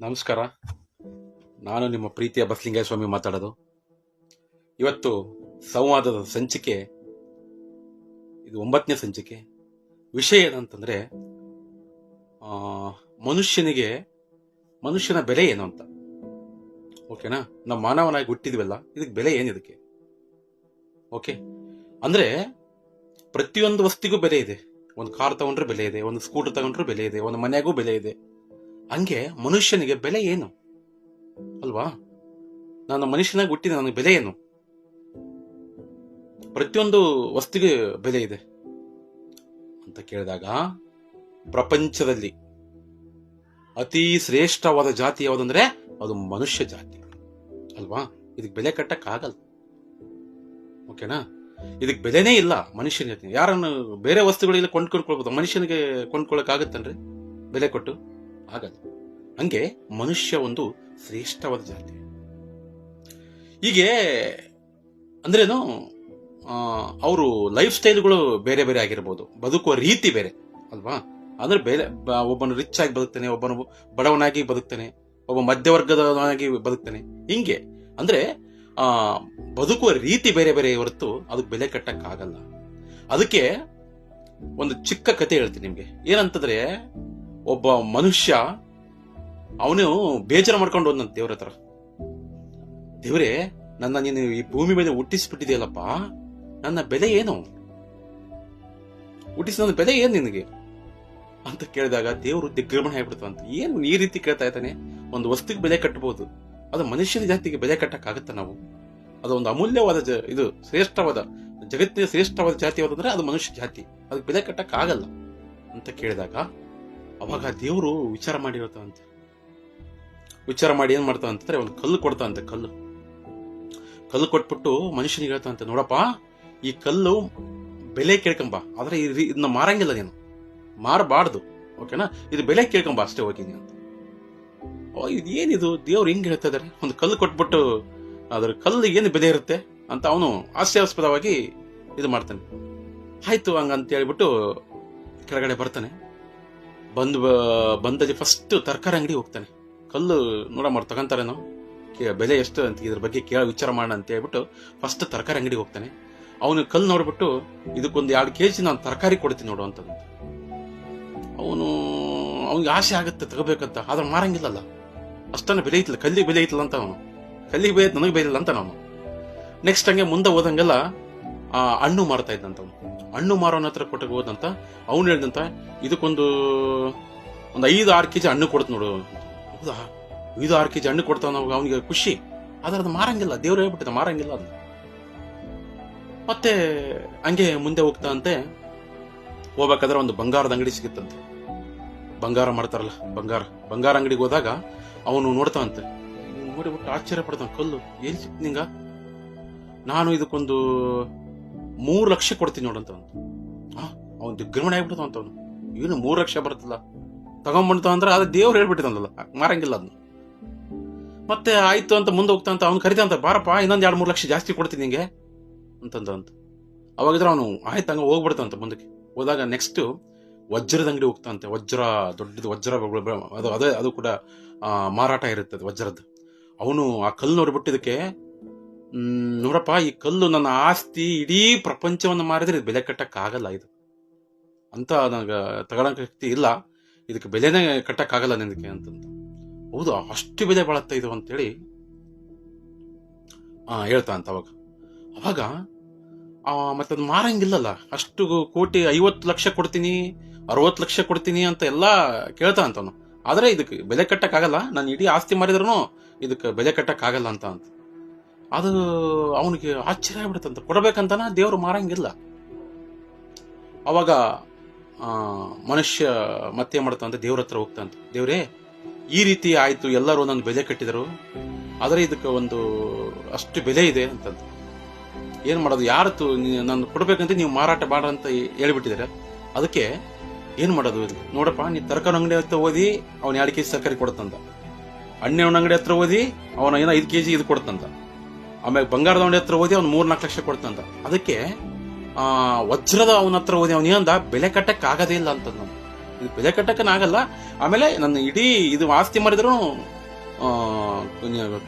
ನಮಸ್ಕಾರ. ನಾನು ನಿಮ್ಮ ಪ್ರೀತಿಯ ಬಸಲಿಂಗಯ್ಯ ಸ್ವಾಮಿ ಮಾತಾಡೋದು. ಇವತ್ತು ಸಂವಾದದ ಸಂಚಿಕೆ, ಇದು ಒಂಬತ್ತನೇ ಸಂಚಿಕೆ. ವಿಷಯ ಏನಂತಂದ್ರೆ ಮನುಷ್ಯನಿಗೆ ಮನುಷ್ಯನ ಬೆಲೆ ಏನು ಅಂತ. ಓಕೆನಾ? ನಾವು ಮಾನವನಾಗಿ ಹುಟ್ಟಿದ್ವಲ್ಲ, ಇದಕ್ಕೆ ಬೆಲೆ ಏನು ಇದಕ್ಕೆ? ಓಕೆ? ಅಂದ್ರೆ, ಪ್ರತಿಯೊಂದು ವಸ್ತಿಗೂ ಬೆಲೆ ಇದೆ. ಒಂದು ಕಾರ್ ತಗೊಂಡ್ರೆ ಬೆಲೆ ಇದೆ, ಒಂದು ಸ್ಕೂಟರ್ ತಗೊಂಡ್ರೆ ಬೆಲೆ ಇದೆ, ಒಂದು ಮನೆಗೂ ಬೆಲೆ ಇದೆ. ಹಂಗೆ ಮನುಷ್ಯನಿಗೆ ಬೆಲೆ ಏನು? ಅಲ್ವಾ? ನಾನು ಮನುಷ್ಯನಾಗಿ ಹುಟ್ಟಿದ ನನಗೆ ಬೆಲೆ ಏನು? ಪ್ರತಿಯೊಂದು ವಸ್ತುಗೆ ಬೆಲೆ ಇದೆ ಅಂತ ಕೇಳಿದಾಗ, ಪ್ರಪಂಚದಲ್ಲಿ ಅತಿ ಶ್ರೇಷ್ಠವಾದ ಜಾತಿ ಯಾವುದಂದ್ರೆ ಅದು ಮನುಷ್ಯ ಜಾತಿ. ಅಲ್ವಾ? ಇದಕ್ಕೆ ಬೆಲೆ ಕಟ್ಟಕ್ ಆಗಲ್ಲ. ಓಕೆನಾ? ಇದಕ್ಕೆ ಬೆಲೆನೇ ಇಲ್ಲ ಮನುಷ್ಯನ ಜಾತಿ. ಯಾರನ್ನು ಬೇರೆ ವಸ್ತುಗಳಿಗೆ ಕೊಂಡ್ಕೊಂಡ್ಕೊಳ್ಬೋದು? ಮನುಷ್ಯನಿಗೆ ಕೊಂಡ್ಕೊಳಕ್ ಆಗುತ್ತನ್ರಿ ಬೆಲೆ ಕೊಟ್ಟು? ಆಗಲ್ಲ ಹಂಗೆ ಮನುಷ್ಯ ಒಂದು ಶ್ರೇಷ್ಠವಾದ ಜಾತಿ. ಹೀಗೆ ಅಂದ್ರೇನು ಅವರು ಲೈಫ್ ಸ್ಟೈಲ್ಗಳು ಬೇರೆ ಬೇರೆ ಆಗಿರ್ಬೋದು, ಬದುಕುವ ರೀತಿ ಬೇರೆ, ಅಲ್ವಾ? ಅಂದ್ರೆ ಬೇರೆ ಒಬ್ಬನು ರಿಚ್ ಆಗಿ ಬದುಕ್ತಾನೆ, ಒಬ್ಬನು ಬಡವನಾಗಿ ಬದುಕ್ತಾನೆ, ಒಬ್ಬ ಮಧ್ಯವರ್ಗದವನಾಗಿ ಬದುಕ್ತಾನೆ. ಹಿಂಗೆ ಅಂದ್ರೆ, ಆ, ಬದುಕುವ ರೀತಿ ಬೇರೆ ಬೇರೆ ಹೊರತು ಅದಕ್ಕೆ ಬೆಲೆ ಕಟ್ಟಕ್ಕಾಗಲ್ಲ. ಅದಕ್ಕೆ ಒಂದು ಚಿಕ್ಕ ಕತೆ ಹೇಳ್ತೀನಿ ನಿಮ್ಗೆ. ಏನಂತಂದ್ರೆ ಒಬ್ಬ ಮನುಷ್ಯ, ಅವನು ಬೇಜಾರು ಮಾಡ್ಕೊಂಡು ಹೋದಂತ ದೇವ್ರ ಹತ್ರ. ದೇವ್ರೆ, ನನ್ನ ನೀನು ಈ ಭೂಮಿ ಮೇಲೆ ಹುಟ್ಟಿಸ್ಬಿಟ್ಟಿದೆಯಲ್ಲಪ್ಪ, ನನ್ನ ಬೆಲೆ ಏನು? ಹುಟ್ಟಿಸಿ ಬೆಲೆ ಏನು ನಿನಗೆ? ಅಂತ ಕೇಳಿದಾಗ ದೇವರು ದಿಗ್ಭ್ರಮಣೆ ಅಂತ ಏನು ಈ ರೀತಿ ಕೇಳ್ತಾ ಇದ್ದಾನೆ? ಒಂದು ವಸ್ತುಗೆ ಬೆಲೆ ಕಟ್ಟಬಹುದು. ಅದು ಮನುಷ್ಯನ ಜಾತಿಗೆ ಬೆಲೆ ಕಟ್ಟಕ್ಕಾಗತ್ತ ನಾವು? ಅದು ಒಂದು ಅಮೂಲ್ಯವಾದ ಇದು ಶ್ರೇಷ್ಠವಾದ, ಜಗತ್ತಿನ ಶ್ರೇಷ್ಠವಾದ ಜಾತಿ ಯಾವುದಂದ್ರೆ ಅದು ಮನುಷ್ಯ ಜಾತಿ. ಅದಕ್ಕೆ ಬೆಲೆ ಕಟ್ಟಕ್ ಆಗಲ್ಲ ಅಂತ ಕೇಳಿದಾಗ ಅವಾಗ ದೇವರು ವಿಚಾರ ಮಾಡಿರತ್ತಂತೆ ವಿಚಾರ ಮಾಡಿ ಏನ್ ಮಾಡ್ತಾವ ಅಂತಂದ್ರೆ ಒಂದು ಕಲ್ಲು ಕೊಡ್ತಾವಂತೆ ಕಲ್ಲು. ಕಲ್ಲು ಕೊಟ್ಬಿಟ್ಟು ಮನುಷ್ಯನಿಗೆ ಹೇಳ್ತಾನಂತೆ ನೋಡಪ್ಪ, ಈ ಕಲ್ಲು ಬೆಲೆ ಕೇಳ್ಕೊಂಬ ಆದ್ರೆ ಇದನ್ನ ಮಾರಂಗಿಲ್ಲ ನೀನು. ಮಾರಬಾರ್ದು ಓಕೆನಾ ಇದು ಬೆಲೆ ಕೇಳ್ಕೊಂಬ ಅಷ್ಟೇ ಹೋಗಿ ನೀನು ಇದು ಏನಿದು? ದೇವ್ರು ಹೆಂಗ್ ಹೇಳ್ತಾ ಇದಾರೆ? ಒಂದು ಕಲ್ಲು ಕೊಟ್ಬಿಟ್ಟು ಅದ್ರ ಕಲ್ಲು ಏನು ಬೆಲೆ ಇರುತ್ತೆ ಅಂತ ಅವನು ಹಾಸ್ಯಾಸ್ಪದವಾಗಿ ಇದು ಮಾಡ್ತಾನೆ. ಆಯ್ತು ಹಂಗಂತ ಹೇಳ್ಬಿಟ್ಟು ಕೆಳಗಡೆ ಬರ್ತಾನೆ. ಬಂದು ಬಂದಲ್ಲಿ ಫಸ್ಟ್ ತರಕಾರಿ ಅಂಗಡಿ ಹೋಗ್ತಾನೆ. ಕಲ್ಲು ನೋಡಮ್ಮ, ಅವ್ರು ತಗೊಂತಾರೇನೋ? ಕೇ- ಬೆಲೆ ಎಷ್ಟು ಅಂತ ಇದ್ರ ಬಗ್ಗೆ ಕೇಳ, ವಿಚಾರ ಮಾಡೋಣ ಅಂತ ಹೇಳ್ಬಿಟ್ಟು ಫಸ್ಟ್ ತರಕಾರಿ ಅಂಗಡಿಗೆ ಹೋಗ್ತಾನೆ. ಅವನು ಕಲ್ಲು ನೋಡ್ಬಿಟ್ಟು, ಇದಕ್ಕೊಂದು ಎರಡು ಕೆ ಜಿ ನಾನು ತರಕಾರಿ ಕೊಡ್ತೀನಿ ನೋಡು ಅಂತ ಅವನು, ಅವನಿಗೆ ಆಸೆ ಆಗುತ್ತೆ ತಗೋಬೇಕಂತ, ಆದ್ರೆ ಮಾರಂಗಿಲ್ಲಲ್ಲ. ಅಷ್ಟನ್ನು ಬೆಲೆ ಐತಿಲ್ಲ, ಕಲ್ಲಿಗೆ ಬೆಲೆ ಐತಿಲ್ಲ ಅಂತ ಅವನು. ಕಲ್ಲಿಗೆ ಬೆಲೆ ನನಗೆ ಬೆಲೆ ಇಲ್ಲ ಅಂತ ನಾನು ನೆಕ್ಸ್ಟ್ ಹಂಗೆ ಮುಂದೆ ಹೋದಂಗೆಲ್ಲ ಆ, ಹಣ್ಣು ಮಾರ್ತಾ ಇದ್ದಂತ ಹಣ್ಣು ಮಾರೋನ ಹತ್ರ ಕೊಟ್ಟಿಗೆ ಹೋದಂತ ಅವನು ಹೇಳ್ದಂತ ಇದಕ್ಕೊಂದು ಒಂದು ಐದು ಆರು ಕೆಜಿ ಹಣ್ಣು ಕೊಡ್ತು ನೋಡು. ಹೌದಾ? ಐದು ಆರು ಕೆಜಿ ಹಣ್ಣು ಕೊಡ್ತಾವ ಅವನಿಗೆ ಖುಷಿ. ಆದ್ರೆ ಅದು ಮಾರಂಗಿಲ್ಲ. ದೇವ್ರು ಹೇಳ್ಬಿಟ್ಟಿದ್ದ ಮಾರಂಗಿಲ್ಲ ಅದು. ಮತ್ತೆ ಹಂಗೆ ಮುಂದೆ ಹೋಗ್ತಾ ಅಂತೆ ಹೋಗ್ಬೇಕಾದ್ರೆ ಒಂದು ಬಂಗಾರದ ಅಂಗಡಿ ಸಿಗುತ್ತಂತೆ. ಬಂಗಾರ ಮಾಡ್ತಾರಲ್ಲ ಬಂಗಾರ. ಬಂಗಾರ ಅಂಗಡಿಗೆ ಹೋದಾಗ ಅವನು ನೋಡ್ತಾವಂತೆ ನೋಡಿಬಿಟ್ಟು ಆಶ್ಚರ್ಯ ಪಡ್ತಾನೆ ಕಲ್ಲು ಏನ್ ಸಿಕ್ತು ನಿಂಗ? ನಾನು ಇದಕ್ಕೊಂದು ಮೂರು ಲಕ್ಷ ಕೊಡ್ತೀನಿ ನೋಡಂತ ಅವನು ದಿಗ್ಗಮಣೆ ಆಗ್ಬಿಡ್ತಾವಂತ ಅವನು. ಇವನು ಮೂರು ಲಕ್ಷ ಬರ್ತಲ್ಲ ತಗೊಂಡ್ಬಂತ ಅಂದ್ರೆ ಅದು ದೇವ್ರು ಹೇಳ್ಬಿಟ್ಟಿದಂದಲ್ಲ ಮಾರಂಗಿಲ್ಲ ಅದನ್ನ ಮತ್ತೆ ಆಯ್ತು ಅಂತ ಮುಂದೆ ಹೋಗ್ತಾ ಅಂತ ಅವ್ನು ಕರಿತಂತ ಬಾರಪ್ಪ ಇನ್ನೊಂದು ಎರಡು ಮೂರು ಲಕ್ಷ ಜಾಸ್ತಿ ಕೊಡ್ತೀನಿ ನಿಂಗೆ. ಅಂತಂದ ಅಂತ. ಅವಾಗಿದ್ರೆ ಅವನು ಆಯ್ತು ಹಂಗ ಹೋಗ್ಬಿಡ್ತಂತ ಮುಂದಕ್ಕೆ. ಹೋದಾಗ ನೆಕ್ಸ್ಟ್ ವಜ್ರದ ಅಂಗಡಿ ಹೋಗ್ತಾಂತೆ ವಜ್ರ ದೊಡ್ಡದು ವಜ್ರ ಅದು ಅದೇ ಅದು ಕೂಡ ಮಾರಾಟ ಇರುತ್ತೆ ವಜ್ರದ್ದು ಅವನು ಆ ಕಲ್ಲು ನೋಡ್ಬಿಟ್ಟು ಇದಕ್ಕೆ ಹ್ಮ್, ನೋಡಪ್ಪ, ಈ ಕಲ್ಲು ನನ್ನ ಆಸ್ತಿ, ಇಡೀ ಪ್ರಪಂಚವನ್ನು ಮಾರಿದ್ರೆ ಬೆಲೆ ಕಟ್ಟಕ್ಕಾಗಲ್ಲ ಇದು. ಅಂತ ನನಗೆ ತಗೊಳಕ್ಕೆ ಶಕ್ತಿ ಇಲ್ಲ. ಇದಕ್ಕೆ ಬೆಲೆನೇ ಕಟ್ಟಕ್ಕಾಗಲ್ಲ ನಿನಗೆ ಅಂತಂತ ಹೌದು, ಅಷ್ಟು ಬೆಲೆ ಬಾಳತ್ತ ಇದು ಅಂತೇಳಿ ಹೇಳ್ತಾ ಅಂತ ಅವಾಗ. ಅವಾಗ ಮತ್ತೆ ಅದು ಮಾರಂಗಿಲ್ಲಲ್ಲ. ಅಷ್ಟು ಕೋಟಿ ಐವತ್ತು ಲಕ್ಷ ಕೊಡ್ತೀನಿ, ಅರವತ್ತು ಲಕ್ಷ ಕೊಡ್ತೀನಿ ಅಂತ ಎಲ್ಲ ಕೇಳ್ತಾ ಅಂತವನು. ಆದರೆ ಇದಕ್ಕೆ ಬೆಲೆ ಕಟ್ಟಕ್ಕಾಗಲ್ಲ. ನಾನು ಇಡೀ ಆಸ್ತಿ ಮಾರಿದ್ರು ಇದಕ್ಕೆ ಬೆಲೆ ಕಟ್ಟಕ್ಕಾಗಲ್ಲ ಅಂತ ಅಂತ. ಅದು ಅವನಿಗೆ ಆಶ್ಚರ್ಯ ಆಗ್ಬಿಡುತ್ತಂತ. ಕೊಡಬೇಕಂತನ ದೇವರು ಮಾರಂಗಿಲ್ಲ. ಅವಾಗ ಮನುಷ್ಯ ಮತ್ತೆ ಮಾಡ್ತಂತ ದೇವ್ರ ಹತ್ರ ಹೋಗ್ತಂತ ದೇವ್ರೇ, ಈ ರೀತಿ ಆಯ್ತು, ಎಲ್ಲರೂ ನನ್ನ ಬೆಲೆ ಕಟ್ಟಿದರು. ಆದರೆ ಇದಕ್ಕೆ ಒಂದು, ಅಷ್ಟು ಬೆಲೆ ಇದೆ ಅಂತಂತ ಏನು ಮಾಡೋದು? ಯಾರತ್ತು ನಾನು ಕೊಡಬೇಕಂತ ನೀವು ಮಾರಾಟ ಅಂತ ಹೇಳ್ಬಿಟ್ಟಿದ್ದಾರೆ. ಅದಕ್ಕೆ ಏನು ಮಾಡೋದು ಇದು? ನೋಡಪ್ಪ, ನೀ ತರಕಾರಿ ಅಂಗಡಿ ಹತ್ರ ಓದಿ ಅವ್ನ ಎರಡು ಕೆಜಿ ತರಕಾರಿ ಕೊಡ್ತಂತ ಹಣ್ಣಿನ ಅಂಗಡಿ ಹತ್ರ ಓದಿ ಅವನ ಏನೋ ಐದು ಕೆಜಿ ಇದು ಕೊಡ್ತಂತ ಆಮೇಲೆ ಬಂಗಾರದ ಅವನ ಹತ್ರ ಓದಿ ಅವ್ನು ಮೂರ್ನಾಲ್ಕು ಲಕ್ಷ ಕೊಡ್ತಂತ ಅದಕ್ಕೆ, ಆ, ವಜ್ರದ ಅವನ ಹತ್ರ ಓದಿ ಅವನ ಏನಂದ? ಬೆಲೆ ಕಟ್ಟಕ್ಕೆ ಆಗೋದೇ ಇಲ್ಲ ಅಂತ ಇದು ಬೆಲೆ ಕಟ್ಟಕ್ಕನಾಗಲ್ಲ. ಆಮೇಲೆ ನನ್ನ ಇಡೀ ಇದು ಆಸ್ತಿ ಮಾಡಿದ್ರು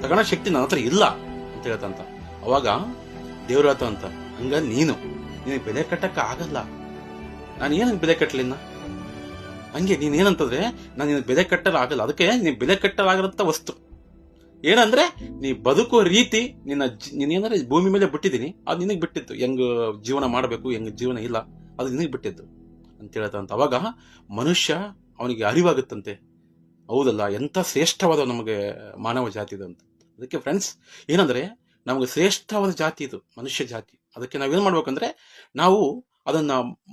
ತಗೋಣ ಶಕ್ತಿ ನನ್ನ ಹತ್ರ ಇಲ್ಲ ಅಂತ ಹೇಳ್ತಂತ. ಅವಾಗ ದೇವ್ರ ಹೇಳ್ತ ಅಂತ ಹಂಗ ನೀನು, ನಿನಗೆ ಬೆಲೆ ಕಟ್ಟಕ್ಕೆ ಆಗಲ್ಲ ನಾನು ಏನಕ್ಕೆ ಬೆಲೆ ಕಟ್ಟಲಿನ್ನ ಹಂಗೆ ನೀನ್ ಏನಂತಂದ್ರೆ, ನಾನು ನಿನಗೆ ಬೆಲೆ ಕಟ್ಟಲಾಗಲ್ಲ. ಅದಕ್ಕೆ ನೀನು ಬೆಲೆ ಕಟ್ಟಲಾಗಿರಂತ ವಸ್ತು. ಏನಂದ್ರೆ, ನೀ ಬದುಕುವ ರೀತಿ ನಿನ್ನ ಜಿ- ನೀನ್ ಏನಂದ್ರೆ ಭೂಮಿ ಮೇಲೆ ಬಿಟ್ಟಿದ್ದೀನಿ, ಅದು ನಿನಗೆ ಬಿಟ್ಟಿತ್ತು. ಹೆಂಗ್ ಜೀವನ ಮಾಡಬೇಕು, ಹೆಂಗ್ ಜೀವನ ಇಲ್ಲ, ಅದು ನಿನಗೆ ಬಿಟ್ಟಿದ್ದು ಅಂತ ಹೇಳ್ತಂತ ಅವಾಗ ಮನುಷ್ಯ ಅವನಿಗೆ ಅರಿವಾಗುತ್ತಂತೆ. ಹೌದಲ್ಲ ಎಂತ ಶ್ರೇಷ್ಠವಾದ ನಮಗೆ ಮಾನವ ಜಾತಿ ಇದು ಅಂತ. ಅದಕ್ಕೆ ಫ್ರೆಂಡ್ಸ್ ಏನಂದ್ರೆ, ನಮಗೆ ಶ್ರೇಷ್ಠವಾದ ಜಾತಿ ಇದು, ಮನುಷ್ಯ ಜಾತಿ. ಅದಕ್ಕೆ ನಾವೇನ್ ಮಾಡ್ಬೇಕಂದ್ರೆ, ನಾವು ಅದನ್ನ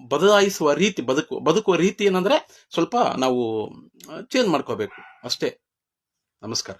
ಬದಲಾಯಿಸುವ ರೀತಿ, ಬದುಕು, ಬದುಕುವ ರೀತಿ ಏನಂದ್ರೆ, ಸ್ವಲ್ಪ ನಾವು ಚೇಂಜ್ ಮಾಡ್ಕೋಬೇಕು. ಅಷ್ಟೇ. ನಮಸ್ಕಾರ.